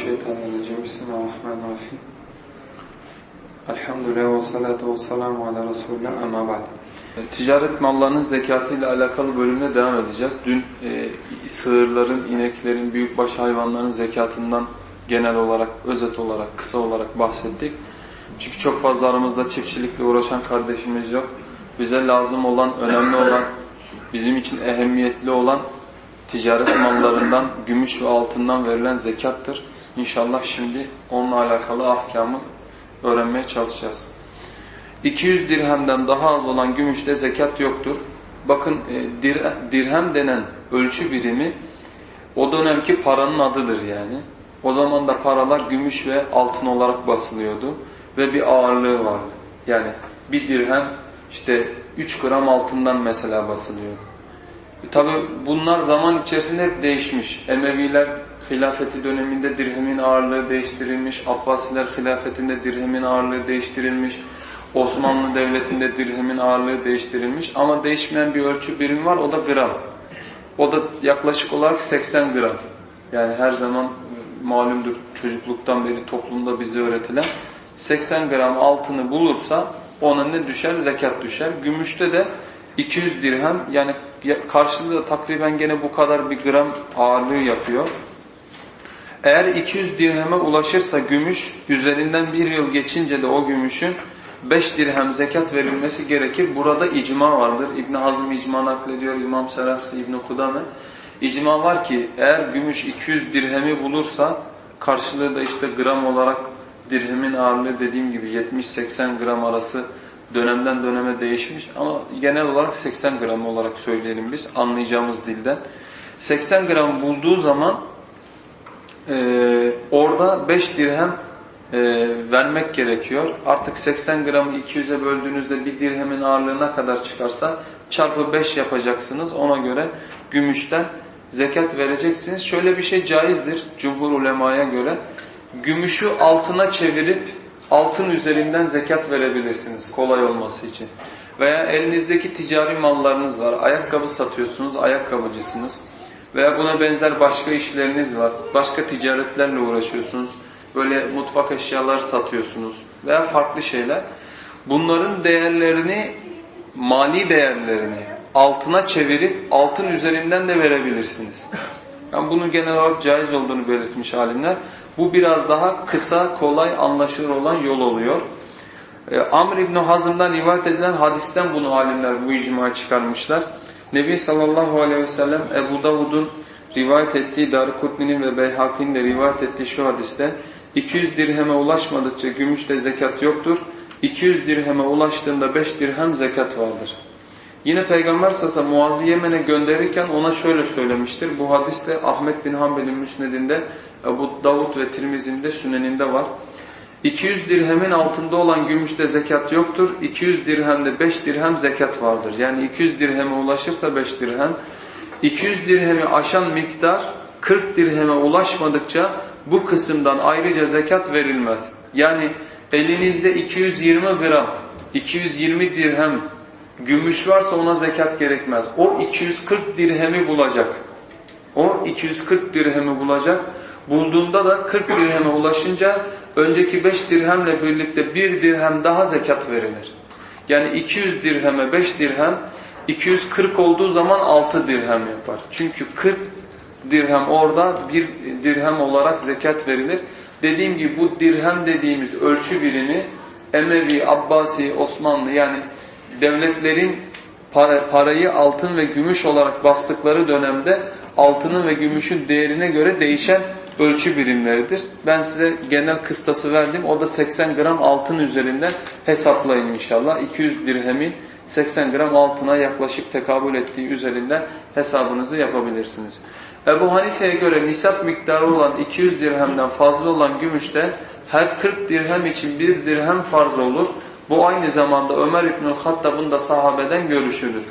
Mineşşeytanirracim. Bismillahirrahmanirrahim. Elhamdülillah ve salatu ve selamu ala Resulullah ama ba'd. Ticaret mallarının zekatıyla alakalı bölümüne devam edeceğiz. Dün e, sığırların, ineklerin, büyükbaş hayvanların zekatından genel olarak, özet olarak, kısa olarak bahsettik. Çünkü çok fazla aramızda çiftçilikle uğraşan kardeşimiz yok. Bize lazım olan, önemli olan, bizim için ehemmiyetli olan ticaret mallarından, gümüş ve altından verilen zekattır. İnşallah şimdi onunla alakalı ahkamı öğrenmeye çalışacağız. 200 dirhemden daha az olan gümüşte zekat yoktur. Bakın e, dir, dirhem denen ölçü birimi o dönemki paranın adıdır yani. O zaman da paralar gümüş ve altın olarak basılıyordu ve bir ağırlığı vardı. Yani bir dirhem işte 3 gram altından mesela basılıyor. Tabi bunlar zaman içerisinde hep değişmiş. Emeviler hilafeti döneminde dirhemin ağırlığı değiştirilmiş. Abbasiler hilafetinde dirhemin ağırlığı değiştirilmiş. Osmanlı Devleti'nde dirhemin ağırlığı değiştirilmiş. Ama değişmeyen bir ölçü birimi var o da gram. O da yaklaşık olarak 80 gram. Yani her zaman malumdur çocukluktan beri toplumda bize öğretilen 80 gram altını bulursa ona ne düşer? Zekat düşer. Gümüşte de 200 dirhem yani karşılığı da takriben gene bu kadar bir gram ağırlığı yapıyor. Eğer 200 dirheme ulaşırsa gümüş üzerinden bir yıl geçince de o gümüşün 5 dirhem zekat verilmesi gerekir. Burada icma vardır. İbn Hazm icma naklediyor. İmam Serafsi İbn Kudame. İcma var ki eğer gümüş 200 dirhemi bulursa karşılığı da işte gram olarak dirhemin ağırlığı dediğim gibi 70-80 gram arası dönemden döneme değişmiş ama genel olarak 80 gram olarak söyleyelim biz anlayacağımız dilden. 80 gram bulduğu zaman e, orada 5 dirhem e, vermek gerekiyor. Artık 80 gramı 200'e böldüğünüzde bir dirhemin ağırlığına kadar çıkarsa çarpı 5 yapacaksınız. Ona göre gümüşten zekat vereceksiniz. Şöyle bir şey caizdir cumhur ulemaya göre. Gümüşü altına çevirip altın üzerinden zekat verebilirsiniz kolay olması için. Veya elinizdeki ticari mallarınız var. Ayakkabı satıyorsunuz, ayakkabıcısınız. Veya buna benzer başka işleriniz var. Başka ticaretlerle uğraşıyorsunuz. Böyle mutfak eşyalar satıyorsunuz. Veya farklı şeyler. Bunların değerlerini, mali değerlerini altına çevirip altın üzerinden de verebilirsiniz. Yani bunun genel olarak caiz olduğunu belirtmiş alimler. Bu biraz daha kısa, kolay, anlaşılır olan yol oluyor. Ee, Amr İbni Hazım'dan rivayet edilen hadisten bunu alimler bu icmaya çıkarmışlar. Nebi sallallahu aleyhi ve sellem Ebu Davud'un rivayet ettiği, Darukutni'nin ve Beyhaki'nin de rivayet ettiği şu hadiste 200 dirheme ulaşmadıkça gümüşte zekat yoktur. 200 dirheme ulaştığında 5 dirhem zekat vardır. Yine Peygamber sasa Muaz'ı Yemen'e gönderirken ona şöyle söylemiştir. Bu hadis de Ahmet bin Hanbel'in müsnedinde, Ebu Davud ve Tirmizi'nin süneninde var. 200 dirhemin altında olan gümüşte zekat yoktur. 200 dirhemde 5 dirhem zekat vardır. Yani 200 dirheme ulaşırsa 5 dirhem. 200 dirhemi aşan miktar 40 dirheme ulaşmadıkça bu kısımdan ayrıca zekat verilmez. Yani elinizde 220 gram, 220 dirhem gümüş varsa ona zekat gerekmez. O 240 dirhemi bulacak. O 240 dirhemi bulacak. Bulduğunda da 40 dirheme ulaşınca önceki 5 dirhemle birlikte 1 dirhem daha zekat verilir. Yani 200 dirheme 5 dirhem 240 olduğu zaman 6 dirhem yapar. Çünkü 40 dirhem orada 1 dirhem olarak zekat verilir. Dediğim gibi bu dirhem dediğimiz ölçü birimi Emevi, Abbasi, Osmanlı yani devletlerin parayı altın ve gümüş olarak bastıkları dönemde altının ve gümüşün değerine göre değişen ölçü birimleridir. Ben size genel kıstası verdim. O da 80 gram altın üzerinden hesaplayın inşallah. 200 dirhemi 80 gram altına yaklaşık tekabül ettiği üzerinden hesabınızı yapabilirsiniz. Ebu Hanife'ye göre nisap miktarı olan 200 dirhemden fazla olan gümüşte her 40 dirhem için bir dirhem farz olur. Bu aynı zamanda Ömer İbnül Hattab'ın da sahabeden görüşüdür.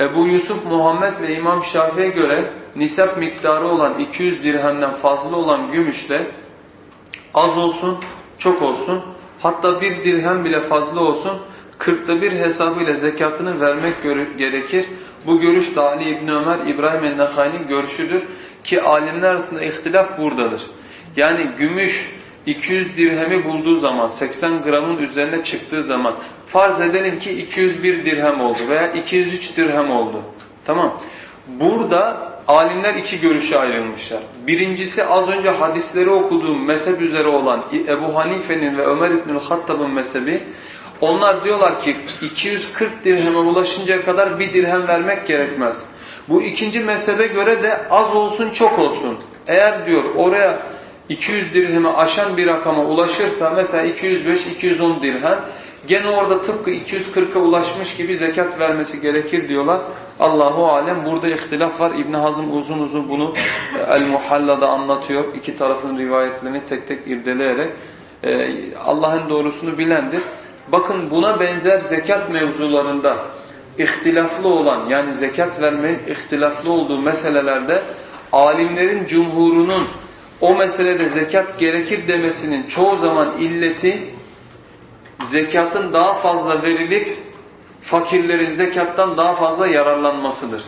Ebu Yusuf Muhammed ve İmam Şafii'ye göre nisap miktarı olan 200 dirhemden fazla olan gümüşte az olsun, çok olsun, hatta bir dirhem bile fazla olsun, kırkta bir hesabıyla zekatını vermek gerekir. Bu görüş de Ali İbni Ömer, İbrahim el-Nakhai'nin görüşüdür ki alimler arasında ihtilaf buradadır. Yani gümüş 200 dirhemi bulduğu zaman 80 gramın üzerine çıktığı zaman farz edelim ki 201 dirhem oldu veya 203 dirhem oldu. Tamam. Burada alimler iki görüşe ayrılmışlar. Birincisi az önce hadisleri okuduğum mezhep üzere olan Ebu Hanife'nin ve Ömer İbnül Hattab'ın mezhebi onlar diyorlar ki 240 dirheme ulaşıncaya kadar bir dirhem vermek gerekmez. Bu ikinci mezhebe göre de az olsun çok olsun. Eğer diyor oraya 200 dirhemi aşan bir rakama ulaşırsa mesela 205-210 dirhem gene orada tıpkı 240'a ulaşmış gibi zekat vermesi gerekir diyorlar. Allahu alem burada ihtilaf var. İbn Hazım uzun uzun bunu El Muhalla'da anlatıyor. İki tarafın rivayetlerini tek tek irdeleyerek e, Allah'ın doğrusunu bilendir. Bakın buna benzer zekat mevzularında ihtilaflı olan yani zekat vermenin ihtilaflı olduğu meselelerde alimlerin cumhurunun o meselede zekat gerekir demesinin çoğu zaman illeti zekatın daha fazla verilip fakirlerin zekattan daha fazla yararlanmasıdır.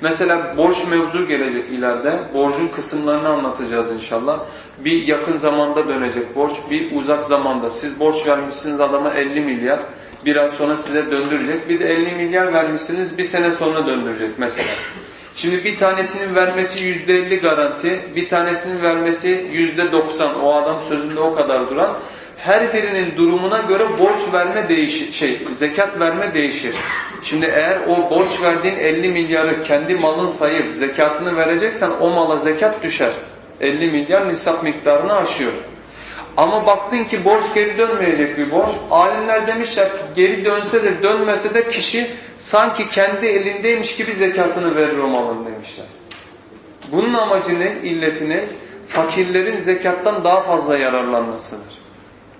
Mesela borç mevzu gelecek ileride. Borcun kısımlarını anlatacağız inşallah. Bir yakın zamanda dönecek borç, bir uzak zamanda. Siz borç vermişsiniz adama 50 milyar. Biraz sonra size döndürecek. Bir de 50 milyar vermişsiniz bir sene sonra döndürecek mesela. Şimdi bir tanesinin vermesi %50 garanti, bir tanesinin vermesi %90. O adam sözünde o kadar duran. Her birinin durumuna göre borç verme değişir, şey, zekat verme değişir. Şimdi eğer o borç verdiğin 50 milyarı kendi malın sayıp zekatını vereceksen o mala zekat düşer. 50 milyar nisap miktarını aşıyor. Ama baktın ki borç geri dönmeyecek bir borç. Alimler demişler ki geri dönse de dönmese de kişi sanki kendi elindeymiş gibi zekatını verir o malın demişler. Bunun amacı ne? İlleti? Fakirlerin zekattan daha fazla yararlanmasıdır.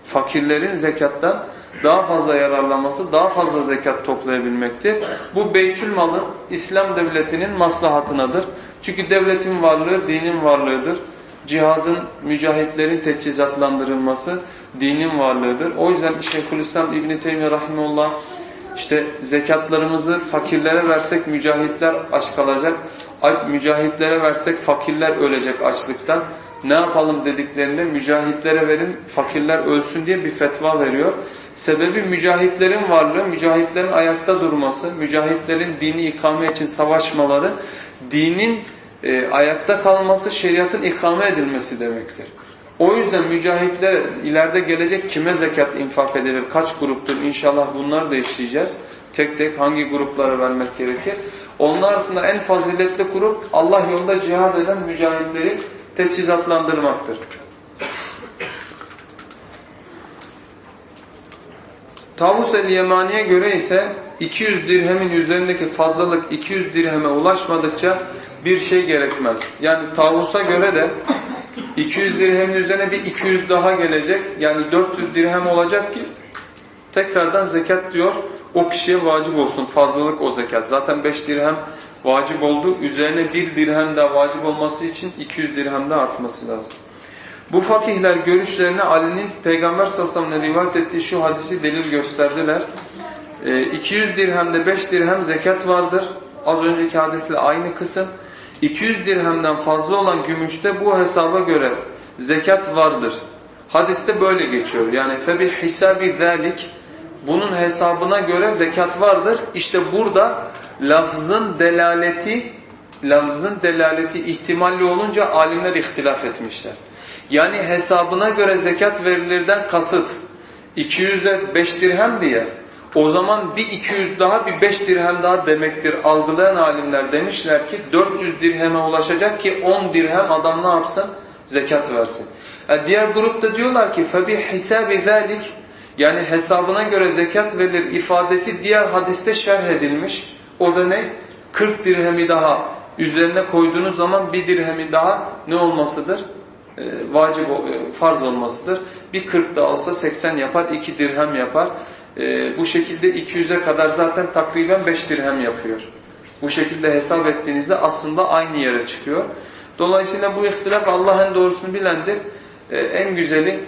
Fakirlerin zekattan daha fazla yararlanması, daha fazla zekat toplayabilmektir. Bu beytül malın İslam devletinin maslahatınadır. Çünkü devletin varlığı dinin varlığıdır. Cihadın, mücahitlerin teçhizatlandırılması dinin varlığıdır. O yüzden Şeyhülislam İbn Teymiyye rahimehullah işte zekatlarımızı fakirlere versek mücahitler aç kalacak. Mücahitlere versek fakirler ölecek açlıktan. Ne yapalım dediklerinde mücahitlere verin fakirler ölsün diye bir fetva veriyor. Sebebi mücahitlerin varlığı, mücahitlerin ayakta durması, mücahitlerin dini ikame için savaşmaları, dinin e, ayakta kalması, şeriatın ikame edilmesi demektir. O yüzden mücahitler ileride gelecek kime zekat infak edilir, kaç gruptur inşallah bunları da işleyeceğiz. Tek tek hangi gruplara vermek gerekir. Onlar arasında en faziletli grup Allah yolunda cihad eden mücahitleri teçhizatlandırmaktır. Tavus el-Yemani'ye göre ise 200 dirhemin üzerindeki fazlalık 200 dirheme ulaşmadıkça bir şey gerekmez. Yani Tavus'a göre de 200 dirhemin üzerine bir 200 daha gelecek. Yani 400 dirhem olacak ki tekrardan zekat diyor o kişiye vacip olsun. Fazlalık o zekat. Zaten 5 dirhem vacip oldu. Üzerine 1 dirhem daha vacip olması için 200 dirhem de artması lazım. Bu fakihler görüşlerine Ali'nin Peygamber sallallahu rivayet ettiği şu hadisi delil gösterdiler. E, 200 dirhemde 5 dirhem zekat vardır. Az önceki hadisle aynı kısım. 200 dirhemden fazla olan gümüşte bu hesaba göre zekat vardır. Hadiste böyle geçiyor. Yani febi hisabi zalik bunun hesabına göre zekat vardır. İşte burada lafzın delaleti lafzın delaleti ihtimalli olunca alimler ihtilaf etmişler. Yani hesabına göre zekat verilirden kasıt 200'e 5 dirhem diye o zaman bir 200 daha bir 5 dirhem daha demektir. Algılayan alimler demişler ki 400 dirheme ulaşacak ki 10 dirhem adam ne yapsın? Zekat versin. Yani diğer grupta diyorlar ki hisabi zalik yani hesabına göre zekat verilir ifadesi diğer hadiste şerh edilmiş. O da ne? 40 dirhemi daha üzerine koyduğunuz zaman bir dirhemi daha ne olmasıdır? E, vacip, e, farz olmasıdır. Bir 40 da olsa 80 yapar, 2 dirhem yapar. E, bu şekilde 200'e kadar zaten takriben 5 dirhem yapıyor. Bu şekilde hesap ettiğinizde aslında aynı yere çıkıyor. Dolayısıyla bu ihtilaf Allah'ın doğrusunu bilendir. E, en güzeli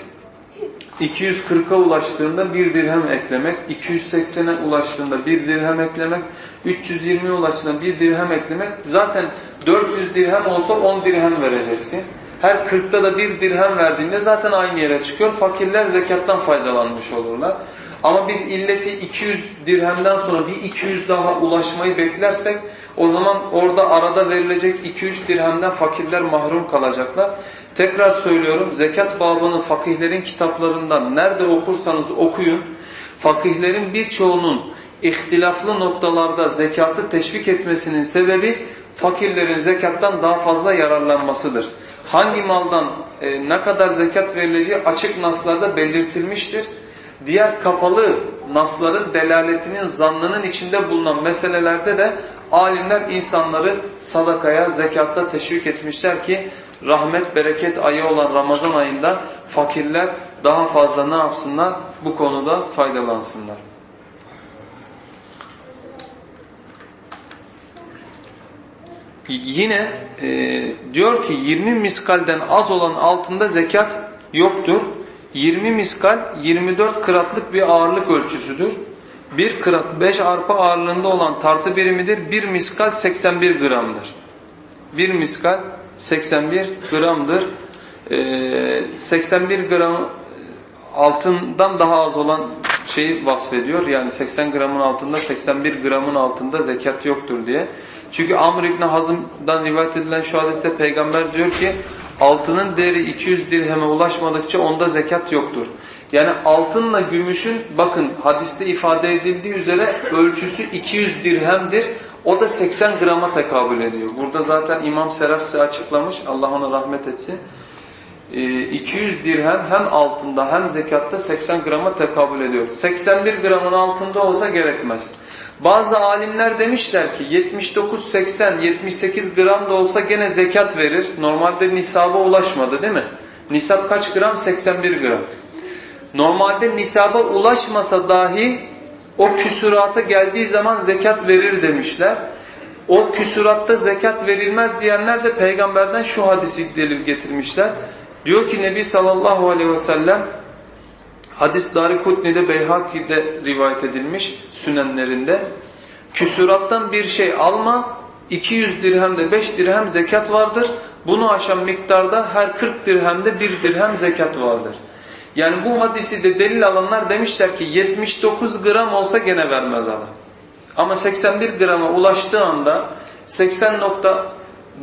240'a ulaştığında bir dirhem eklemek, 280'e ulaştığında bir dirhem eklemek, 320'ye ulaştığında bir dirhem eklemek. Zaten 400 dirhem olsa 10 dirhem vereceksin. Her kırkta da bir dirhem verdiğinde zaten aynı yere çıkıyor. Fakirler zekattan faydalanmış olurlar. Ama biz illeti 200 dirhemden sonra bir 200 daha ulaşmayı beklersek o zaman orada arada verilecek 2-3 dirhemden fakirler mahrum kalacaklar. Tekrar söylüyorum zekat babını fakihlerin kitaplarından nerede okursanız okuyun. Fakihlerin birçoğunun ihtilaflı noktalarda zekatı teşvik etmesinin sebebi fakirlerin zekattan daha fazla yararlanmasıdır. Hangi maldan e, ne kadar zekat verileceği açık naslarda belirtilmiştir. Diğer kapalı nasların delaletinin zannının içinde bulunan meselelerde de alimler insanları sadakaya, zekatta teşvik etmişler ki rahmet, bereket ayı olan Ramazan ayında fakirler daha fazla ne yapsınlar? Bu konuda faydalansınlar. Yine e, diyor ki 20 miskalden az olan altında zekat yoktur. 20 miskal 24 kıratlık bir ağırlık ölçüsüdür. Bir kırat 5 arpa ağırlığında olan tartı birimidir. Bir miskal 81 gramdır. Bir miskal 81 gramdır. Ee, 81 gram altından daha az olan şeyi vasfediyor. Yani 80 gramın altında 81 gramın altında zekat yoktur diye. Çünkü Amr İbni Hazım'dan rivayet edilen şu hadiste peygamber diyor ki altının değeri 200 dirheme ulaşmadıkça onda zekat yoktur. Yani altınla gümüşün bakın hadiste ifade edildiği üzere ölçüsü 200 dirhemdir. O da 80 grama tekabül ediyor. Burada zaten İmam Serafsi açıklamış. Allah ona rahmet etsin. 200 dirhem hem altında hem zekatta 80 grama tekabül ediyor. 81 gramın altında olsa gerekmez. Bazı alimler demişler ki 79, 80, 78 gram da olsa gene zekat verir. Normalde nisaba ulaşmadı değil mi? Nisap kaç gram? 81 gram. Normalde nisaba ulaşmasa dahi o küsurata geldiği zaman zekat verir demişler. O küsuratta zekat verilmez diyenler de peygamberden şu hadisi delil getirmişler. Diyor ki Nebi sallallahu aleyhi ve sellem hadis Darikutni'de Beyhaki'de rivayet edilmiş sünenlerinde küsurattan bir şey alma 200 dirhemde 5 dirhem zekat vardır. Bunu aşan miktarda her 40 dirhemde 1 dirhem zekat vardır. Yani bu hadisi de delil alanlar demişler ki 79 gram olsa gene vermez adam. Ama 81 grama ulaştığı anda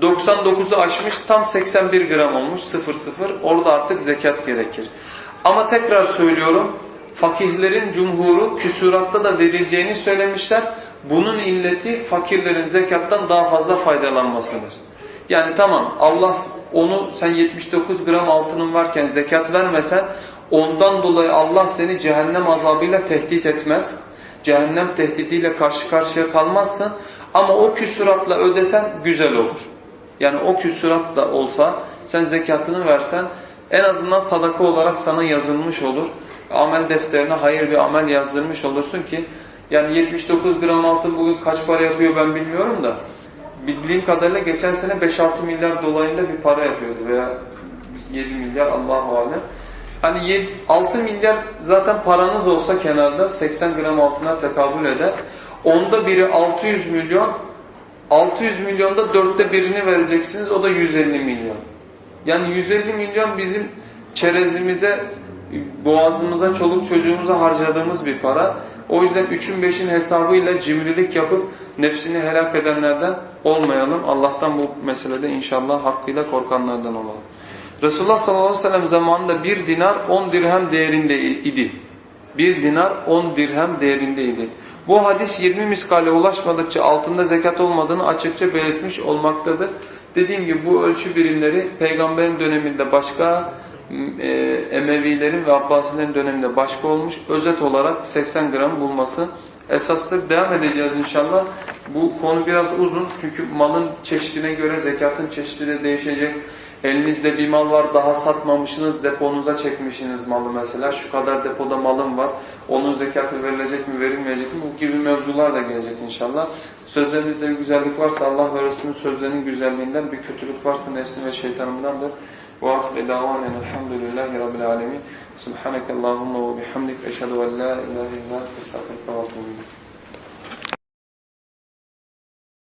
80.99'u aşmış tam 81 gram olmuş 00 orada artık zekat gerekir. Ama tekrar söylüyorum fakihlerin cumhuru küsuratta da verileceğini söylemişler. Bunun illeti fakirlerin zekattan daha fazla faydalanmasıdır. Yani tamam Allah onu sen 79 gram altının varken zekat vermesen ondan dolayı Allah seni cehennem azabıyla tehdit etmez. Cehennem tehdidiyle karşı karşıya kalmazsın. Ama o küsuratla ödesen güzel olur. Yani o küsuratla olsa sen zekatını versen en azından sadaka olarak sana yazılmış olur. Amel defterine hayır bir amel yazdırmış olursun ki yani 79 gram altın bugün kaç para yapıyor ben bilmiyorum da bildiğim kadarıyla geçen sene 5-6 milyar dolayında bir para yapıyordu veya 7 milyar Allahu alem. Hani 7, 6 milyar zaten paranız olsa kenarda 80 gram altına tekabül eder. Onda biri 600 milyon. 600 milyonda dörtte birini vereceksiniz. O da 150 milyon. Yani 150 milyon bizim çerezimize, boğazımıza, çoluk çocuğumuza harcadığımız bir para. O yüzden üçün beşin hesabıyla cimrilik yapıp nefsini helak edenlerden olmayalım. Allah'tan bu meselede inşallah hakkıyla korkanlardan olalım. Resulullah sallallahu aleyhi ve sellem zamanında bir dinar on dirhem değerinde idi. Bir dinar on dirhem değerindeydi. Bu hadis 20 miskale ulaşmadıkça altında zekat olmadığını açıkça belirtmiş olmaktadır. Dediğim gibi bu ölçü birimleri peygamberin döneminde başka, e, Emevilerin ve Abbasilerin döneminde başka olmuş. Özet olarak 80 gram bulması esastır. Devam edeceğiz inşallah. Bu konu biraz uzun çünkü malın çeşidine göre zekatın çeşidi de değişecek. Elinizde bir mal var daha satmamışsınız deponuza çekmişsiniz malı mesela. Şu kadar depoda malım var. Onun zekatı verilecek mi verilmeyecek mi? Bu gibi mevzular da gelecek inşallah. Sözlerinizde bir güzellik varsa Allah ve Resulünün sözlerinin güzelliğinden bir kötülük varsa nefsim ve şeytanımdandır. وآخر دعوانا الحمد لله رب العالمين. سبحانك اللهم وبحمدك أشهد أن لا إله إلا أنت أستغفرك